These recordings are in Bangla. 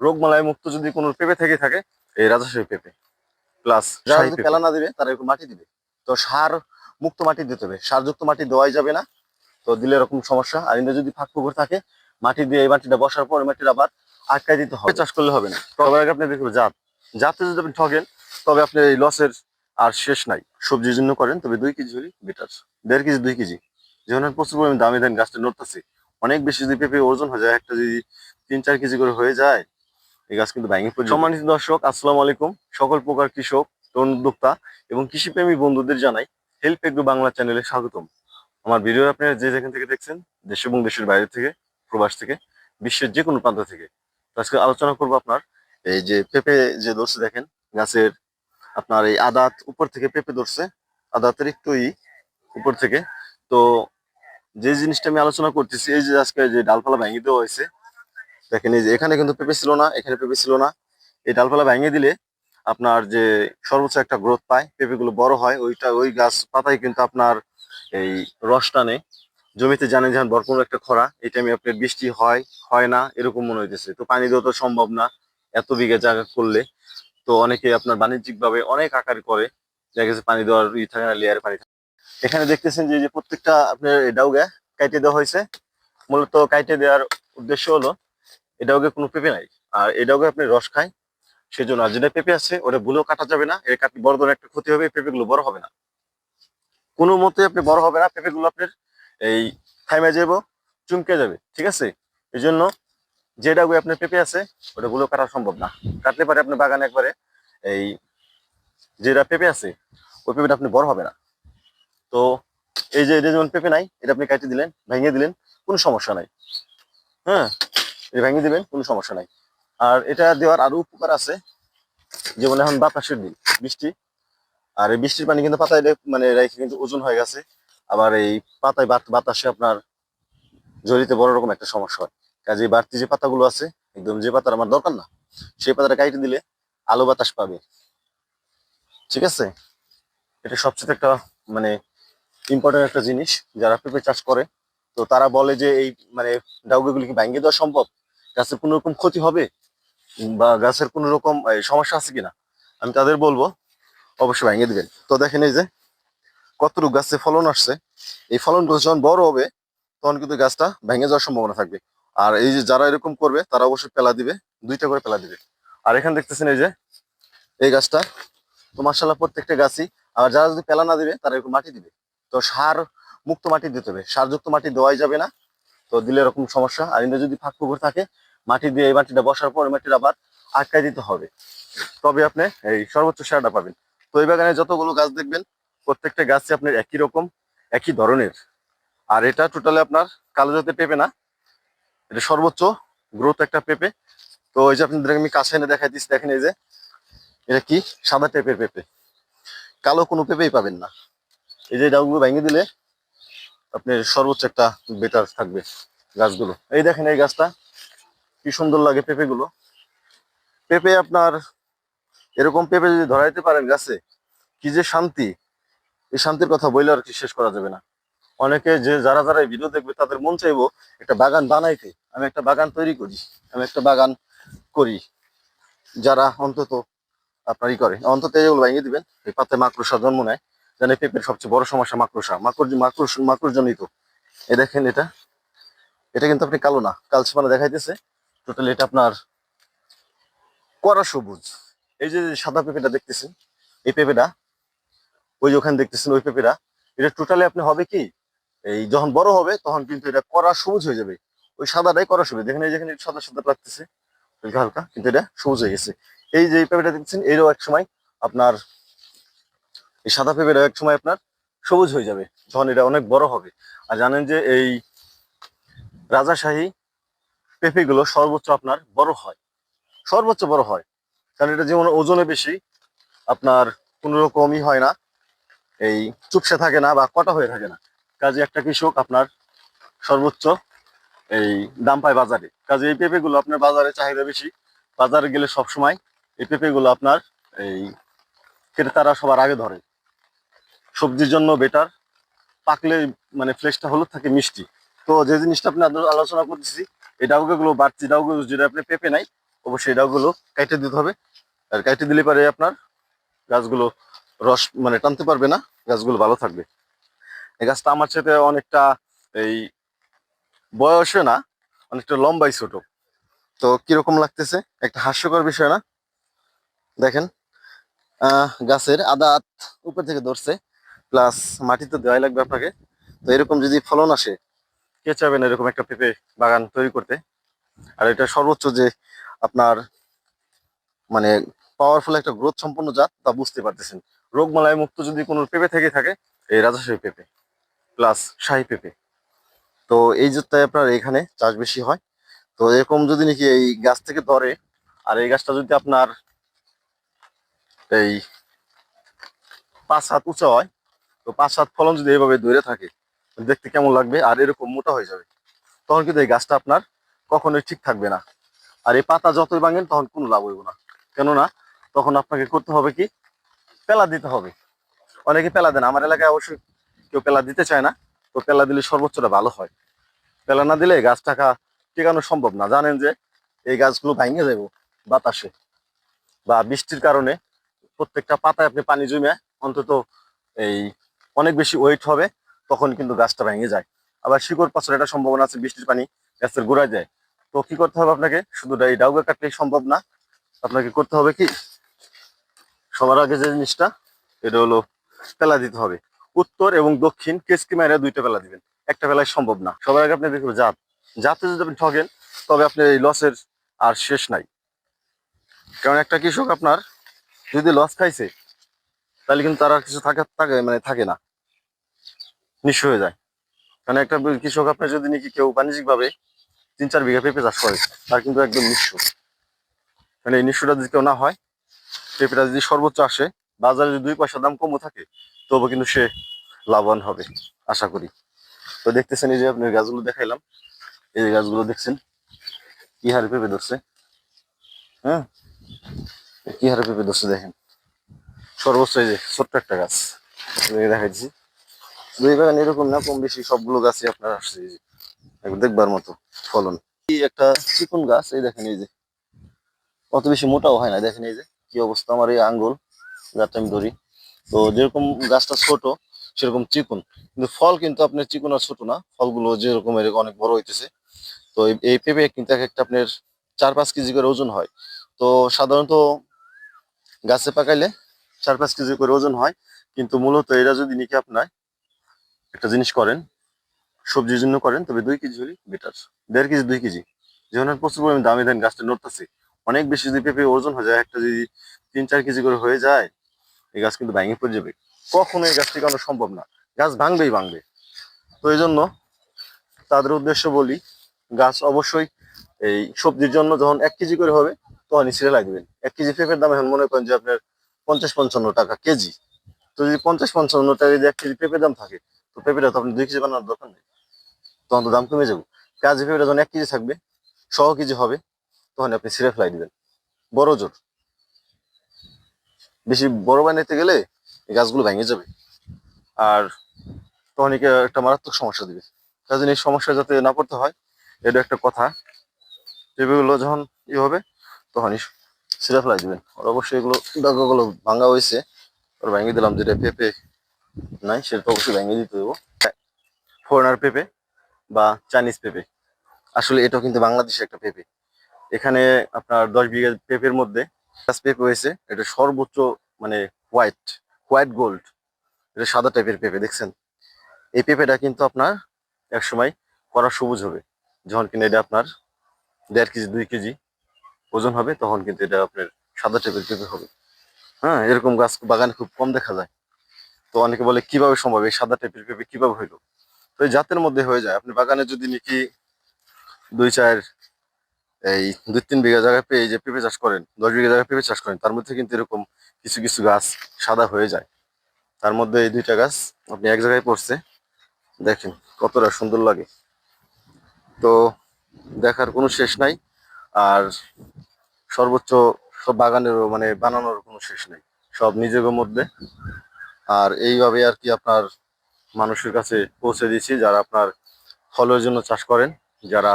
রোগমালায় মুক্ত যদি কোনো পেঁপে থেকে থাকে এই রাজশাহী পেঁপে। প্লাস যারা যদি পেলা না দিবে তারা এরকম মাটি দিবে। তো সার মুক্ত মাটি দিতে হবে। সারযুক্ত মাটি দেওয়াই যাবে না। তো দিলে এরকম সমস্যা। আর যদি ফাঁক পুকুর থাকে মাটি দিয়ে এই মাটিটা বসার পর মাটিটা আবার আটকাই দিতে হবে। চাষ করলে হবে না। তবে আগে আপনি দেখবেন জাত। জাতে যদি আপনি ঠকেন তবে আপনি এই লসের আর শেষ নাই। সবজির জন্য করেন তবে দুই কেজি হলে বেটার দেড় কেজি দুই কেজি। যেমন প্রচুর পরিমাণে দামি দেন গাছটা নড়তেছে। অনেক বেশি যদি পেঁপে ওজন হয়ে যায়, একটা যদি তিন চার কেজি করে হয়ে যায়, এই গাছ কিন্তু ভেঙে পড়ে সম্মানিত দর্শক, আসসালামু আলাইকুম। সকল প্রকার কৃষক, তরুণ উদ্যোক্তা এবং কৃষিপ্রেমী বন্ধুদের জানাই হেল্প এগ্রো বাংলা চ্যানেলে স্বাগতম। আমার ভিডিও আপনারা যে যেখান থেকে দেখছেন, দেশ এবং দেশের বাইরে থেকে, প্রবাস থেকে, বিশ্বের যে কোনো প্রান্ত থেকে আজকে আলোচনা করব আপনার এই যে পেঁপে যে ধরছে, দেখেন, গাছের আপনার এই আদাত উপর থেকে পেঁপে ধরছে, আদাতের একটু উপর থেকে। তো যে জিনিসটা আমি আলোচনা করতেছি, এই যে আজকে যে ডালপালা ভেঙে দেওয়া হয়েছে, দেখেন এই যে এখানে কিন্তু পেঁপে ছিল না, এখানে পেঁপে ছিল না। এই ডালপালা ভেঙে দিলে আপনার যে সর্বোচ্চ একটা গ্রোথ পায়, পেঁপেগুলো বড় হয়, ওইটা ওই গাছ পাতায় কিন্তু আপনার এই রস টানে। জমিতে জানেন যেমন ভরপুর একটা খরা, এই টাইমে আপনার বৃষ্টি হয় হয় না, এরকম মনে হইতেছে। তো পানি দেওয়া তো সম্ভব না এত বিঘা জায়গা করলে। তো অনেকে আপনার বাণিজ্যিক ভাবে অনেক আকার করে, দেখা গেছে পানি দেওয়ার ই থাকে না লেয়ারে পানি এখানে দেখতেছেন যে প্রত্যেকটা আপনার ডাউগে কাইটে দেওয়া হয়েছে। মূলত কাইটে দেওয়ার উদ্দেশ্য হলো, এই ডাউগে কোনো পেঁপে নাই। আর এই ডাউগে আপনি রস খায়, সেজন্য আর যেটা পেঁপে আছে, ওটা ভুলেও কাটা যাবে না। এর কাটলে বড় ধরনের একটা ক্ষতি হবে পেঁপেগুলো বড় হবে না। কোনো মতে আপনি বড় হবে না, পেঁপেগুলো আপনার এই থাইমে যাব চুমকে যাবে, ঠিক আছে? এই জন্য যে ডাগুয়ে আপনার পেঁপে আছে, ওটা গুলো কাটা সম্ভব না। কাটলে পারে আপনার বাগানে একবারে এই যেটা পেঁপে আছে, ওই পেঁপেটা আপনি বড় হবে না। তো এই যে এটা যেমন পেঁপে নাই, এটা আপনি কাটে দিলেন, ভেঙে দিলেন, কোনো সমস্যা নাই। হ্যাঁ এটা ভেঙে দিবেন, কোনো সমস্যা নাই। আর এটা দেওয়ার আরও উপকার আছে, যেমন এখন বাতাসের দিন বৃষ্টি। আর এই বৃষ্টির পানি কিন্তু পাতায় মানে রেখে কিন্তু ওজন হয়ে গেছে। আবার এই পাতায় বাত- বাতাসে আপনার জড়িতে বড় রকম একটা সমস্যা হয়। কাজে বাড়তি যে পাতাগুলো আছে, একদম যে পাতার আমার দরকার না, সেই পাতাটা কাইটে দিলে আলো বাতাস পাবে। ঠিক আছে? এটা সবচেয়ে একটা মানে ইম্পর্টেন্ট একটা জিনিস যারা পেঁপে চাষ করে, তো তারা বলে যে এই মানে ডাউগুলি কি ভেঙে দেওয়া সম্ভব? গাছের কোনো রকম ক্ষতি হবে? বা গাছের কোনো রকম সমস্যা আছে কিনা? আমি তাদের বলব, অবশ্যই ভেঙে দেবেন। তো দেখেন এই যে, কতটুকু গাছে ফলন আসছে? এই ফলনগুলো যখন বড় হবে, তখন কিন্তু গাছটা ভেঙে যাওয়ার সম্ভাবনা থাকবে। আর এই যে যারা এরকম করবে, তারা অবশ্যই পেলা দিবে, দুইটা করে পেলা দিবে। আর এখানে দেখতেছেন এই যে, এই গাছটা, তো মার্শাল্লাহ প্রত্যেকটা গাছই, আর যারা যদি পেলা না দিবে, তারা এরকম মাটি দিবে। তো সার মুক্ত মাটি দিতে হবে। সারযুক্ত মাটি দেওয়াই যাবে না, তো দিলে এরকম সমস্যা। আর এমনি যদি ফাঁক পুকুর থাকে, মাটি দিয়ে এই মাটিটা বসার পর মাটিটা আবার আটকাই দিতে হবে। তবে আপনি এই সর্বোচ্চ সারটা পাবেন। তো এই বাগানে যতগুলো গাছ দেখবেন, প্রত্যেকটা গাছই আপনার একই রকম, একই ধরনের। আর এটা টোটালি আপনার কালো জাতের পেঁপে না। এটা সর্বোচ্চ গ্রোথ একটা পেঁপে। তো এই যে আপনাদের আমি কাছে এনে দেখাই দিচ্ছি, দেখেন এই যে, এটা কি সাদা পেঁপের পেঁপে। কালো কোনো পেঁপেই পাবেন না। এই যে ডাউগুলো ভেঙে দিলে আপনার সর্বোচ্চ একটা বেটার থাকবে গাছগুলো। এই দেখেন এই গাছটা, কি সুন্দর লাগে পেঁপেগুলো। পেঁপে আপনার, এরকম পেঁপে যদি ধরাইতে পারেন গাছে, কি যে শান্তি। এই শান্তির কথা বইলে আর কি শেষ করা যাবে না। অনেকে যে, যারা যারা এই ভিডিও দেখবে, তাদের মন চাইব একটা বাগান বানাইতে। আমি একটা বাগান তৈরি করি, আমি একটা বাগান করি। যারা অন্তত আপনারই করে, অন্তত এগুলো ভেঙে দিবেন। এই পাতে মাকড়সা জন্ম নেয়। জানে পেঁপের সবচেয়ে বড় সমস্যা মাকড়সা মাকড় মাকড় মাকড় জনিত এই দেখেন এটা এটা কিন্তু আপনি কালো না কালচে মানে দেখাইতেছে টোটালি এটা আপনার কড়া সবুজ এই যে সাদা পেঁপেটা দেখতেছেন এই পেঁপেটা ওই যে ওখানে দেখতেছেন ওই পেঁপেটা এটা টোটালি আপনি হবে কি এই যখন বড় হবে তখন কিন্তু এটা কড়া সবুজ হয়ে যাবে ওই সাদাটাই কড়া সবুজ দেখেন এই যেখানে সাদা সাদা লাগতেছে হালকা হালকা কিন্তু এটা সবুজ হয়ে গেছে এই যে পেঁপেটা দেখছেন এরও এক সময় আপনার এই সাদা পেঁপেটা এক সময় আপনার সবুজ হয়ে যাবে যখন এটা অনেক বড় হবে। আর জানেন যে এই রাজাশাহী পেঁপেগুলো সর্বোচ্চ আপনার বড় হয়। সর্বোচ্চ বড় হয়। কারণ এটা যেমন ওজনে বেশি, আপনার কোনো রকমই হয় না। এই চুপসে থাকে না বা কটা হয়ে থাকে না। কাজে একটা কৃষক আপনার সর্বোচ্চ এই দাম পায় বাজারে। কাজে এই পেঁপেগুলো আপনার বাজারে চাহিদা বেশি। বাজারে গেলে সব সময় এই পেঁপেগুলো আপনার এই ক্রেতারা সবার আগে ধরে। সবজির জন্য বেটার পাকলে মানে ফ্লেশটা হলুদ থাকে, মিষ্টি। তো যে জিনিসটা আপনি আলোচনা করতেছি, এই ডাউগুলো বাড়তি ডাউগুলো যেটা আপনি পেঁপে নাই, অবশ্যই ডাউগুলো কাইটে দিতে হবে। আর কাইটে দিলে পারে আপনার গাছগুলো রস মানে টানতে পারবে না, গাছগুলো ভালো থাকবে। এই গাছটা আমার সাথে অনেকটা এই বয়সে না, অনেকটা লম্বাই ছোট। তো কীরকম লাগতেছে? একটা হাস্যকর বিষয় না? দেখেন গাছের আদা উপর থেকে ধরছে। প্লাস মাটিতে দেওয়াই লাগবে আপনাকে। তো এরকম যদি ফলন আসে কে চাবেন এরকম একটা পেঁপে বাগান তৈরি করতে। আর এটা সর্বোচ্চ যে আপনার মানে পাওয়ারফুল একটা গ্রোথ সম্পন্ন জাত, তা বুঝতে পারতেছেন। রোগমালায় মুক্ত যদি কোনো পেঁপে থেকে থাকে, এই রাজাশাহী পেঁপে প্লাস শাহী পেঁপে। তো এই জাতটাই আপনার এখানে চাষ বেশি হয়। তো এরকম যদি নাকি এই গাছ থেকে ধরে, আর এই গাছটা যদি আপনার এই পাঁচ হাত উঁচা হয় তো পাঁচ হাত ফলন যদি এইভাবে ধরে থাকে দেখতে কেমন লাগবে? আর এরকম মোটা হয়ে যাবে। তখন কিন্তু এই গাছটা আপনার কখনোই ঠিক থাকবে না। আর এই পাতা যতই ভাঙেন, তখন কোনো লাভ হইব না। কেননা, তখন আপনাকে করতে হবে কি? পেলা দিতে হবে। অনেকে পেলা দেন আমার এলাকায় অবশ্যই কেউ পেলা দিতে চায় না। তো পেলা দিলে সর্বোচ্চটা ভালো হয়। পেলা না দিলে গাছ টাকা টেকানো সম্ভব না। জানেন যে, এই গাছগুলো ভাঙে যাব বাতাসে বা বৃষ্টির কারণে প্রত্যেকটা পাতায় আপনি পানি জমে অন্তত এই অনেক বেশি ওয়েট হবে, তখন কিন্তু গাছটা ভেঙে যায়। আবার শিকড় পাচার একটা সম্ভাবনা আছে, বৃষ্টির পানি গাছের গোড়ায় যায় তো কি করতে হবে আপনাকে? শুধু এই ডাউগা কাটলেই সম্ভব না। আপনাকে করতে হবে কি? সবার আগে যে জিনিসটা, এটা হলো পেলা দিতে হবে। উত্তর এবং দক্ষিণ কেসকি মাইরা দুইটা পেলা দিবেন। একটা পেলায় সম্ভব না। সবার আগে আপনি দেখবেন জাত। জাতে যদি আপনি ঠকেন তবে আপনি এই লসের আর শেষ নাই। কারণ একটা কৃষক আপনার যদি লস খাইছে তাহলে কিন্তু তারা কিছু থাকে থাকে মানে থাকে না। নিঃস্ব হয়ে যায়। কারণ একটা কৃষক আপনার যদি নাকি কেউ বাণিজ্যিক ভাবে তিন চার বিঘা পেঁপে চাষ করে, তার কিন্তু একদম নিঃস্ব। মানে এই নিঃস্বটা যদি কেউ না হয়, পেঁপেটা যদি সর্বোচ্চ আসে, বাজারে যদি দুই পয়সা দাম কমও থাকে তবু কিন্তু সে লাভবান হবে, আশা করি। তো দেখতেছেন এই যে আপনার গাছগুলো দেখাইলাম। এই যে গাছগুলো দেখছেন? কি হারে পেঁপে ধরছে? হ্যাঁ? কি হারে পেঁপে ধরছে দেখেন? সর্বোচ্চ এই যে ছোট্ট একটা গাছ। দেখাইছি দুই বাগান এরকম না, কম বেশি সবগুলো গাছই আপনার আসছে এই যে। একবার দেখবার মতো ফলন। এই একটা চিকন গাছ, এই দেখেন এই যে। অত বেশি মোটাও হয় না, দেখেন এই যে কি অবস্থা, আমার এই আঙ্গুল যাতে আমি ধরি। তো যেরকম গাছটা ছোট, সেরকম চিকুন। কিন্তু ফল কিন্তু আপনার চিকুন আর ছোট না, ফলগুলো যেরকম এরকম অনেক বড় হইতেছে। তো এই পেঁপে কিন্তু এক একটা আপনার চার পাঁচ কেজি করে ওজন হয়। তো সাধারণত গাছে পাকাইলে চার পাঁচ কেজি করে ওজন হয়, কিন্তু মূলত এরা যদি নিকে আপনার একটা জিনিস করেন, সবজির জন্য করেন, তবে দুই কেজি হলে বেটার। দেড় কেজি, দুই কেজি। যেমন প্রচুর পরিমাণে দামি দেন গাছটা নড়তেছে। অনেক বেশি যদি পেঁপে ওজন হয়ে যায়, একটা যদি তিন চার কেজি করে হয়ে যায়, এই গাছ কিন্তু ভেঙে পড়ে যাবে। কখনো এই গাছ টিকানো সম্ভব না। গাছ ভাঙবেই ভাঙবে। তো এই জন্য তাদের উদ্দেশ্য বলি, গাছ অবশ্যই এই সবজির জন্য যখন এক কেজি করে হবে, তখনই ছেড়ে লাগবেন এক কেজি পেঁপের দাম এখন মনে করেন যে আপনার পঞ্চাশ পঞ্চান্ন টাকা কেজি। তো যদি পঞ্চাশ পঞ্চান্ন টাকা যদি এক কেজি পেঁপের দাম থাকে, তো পেঁপেটা তো আপনি দুই কেজি বানানোর দরকার নেই। তখন তো দাম কমে যাবে। কাজে পেঁপেটা যখন এক কেজি থাকবে, ছ কেজি হবে, তখন আপনি ছিঁড়ে ফেলাই দিবেন। বড় জোর বেশি বড় বানাইতে গেলে এই গাছগুলো ভেঙে যাবে। আর তখন একে একটা মারাত্মক সমস্যা দিবে। কাজে এই সমস্যা যাতে না পড়তে হয়, এটা একটা কথা। পেঁপেগুলো যখন ই হবে, তখনই ফেলাই দিবেন আর অবশ্যই এগুলো ডাকাগুলো ভাঙা হয়েছে। আর ভেঙে দিলাম যেটা পেঁপে নাই, সেটা তো অবশ্যই ভেঙে দিতে দেবো ফরেনার পেঁপে বা চাইনিজ পেঁপে। আসলে এটাও কিন্তু বাংলাদেশের একটা পেঁপে। এখানে আপনার দশ বিঘা পেঁপের মধ্যে পেঁপে হয়েছে। এটা সর্বোচ্চ মানে হোয়াইট হোয়াইট গোল্ড এটা সাদা টাইপের পেঁপে, দেখছেন? এই পেঁপেটা কিন্তু আপনার এক সময় কড়া সবুজ হবে। যখন কিনা এটা আপনার দেড় কেজি, দুই কেজি ওজন হবে, তখন কিন্তু এটা আপনার সাদা টাইপের পেঁপে হবে। হ্যাঁ এরকম গাছ বাগানে খুব কম দেখা যায়। তো অনেকে বলে, কীভাবে সম্ভব? এই সাদা টাইপের পেঁপে কীভাবে হইল? তো এই জাতের মধ্যে হয়ে যায়। আপনি বাগানে যদি নাকি দুই, চার, এই দুই, তিন বিঘা জায়গায় পেয়ে যে পেঁপে চাষ করেন, দশ বিঘা জায়গায় পেঁপে চাষ করেন, তার মধ্যে কিন্তু এরকম কিছু কিছু গাছ সাদা হয়ে যায়। তার মধ্যে এই দুইটা গাছ আপনি এক জায়গায় পড়ছে, দেখেন কতটা সুন্দর লাগে। তো দেখার কোনো শেষ নাই। আর সর্বোচ্চ সব বাগানেরও মানে বানানোর কোনো শেষ নেই। সব নিজের মধ্যে। আর এইভাবে আর কি আপনার মানুষের কাছে পৌঁছে দিচ্ছি যারা আপনার ফলের জন্য চাষ করেন, যারা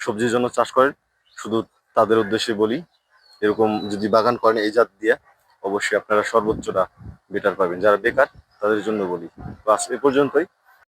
সবজির জন্য চাষ করেন। শুধু তাদের উদ্দেশ্যে বলি, এরকম যদি বাগান করেন এই জাত দিয়ে, অবশ্যই আপনারা সর্বোচ্চটা বেটার পাবেন। যারা বেকার, তাদের জন্য বলি। বাস এ পর্যন্তই।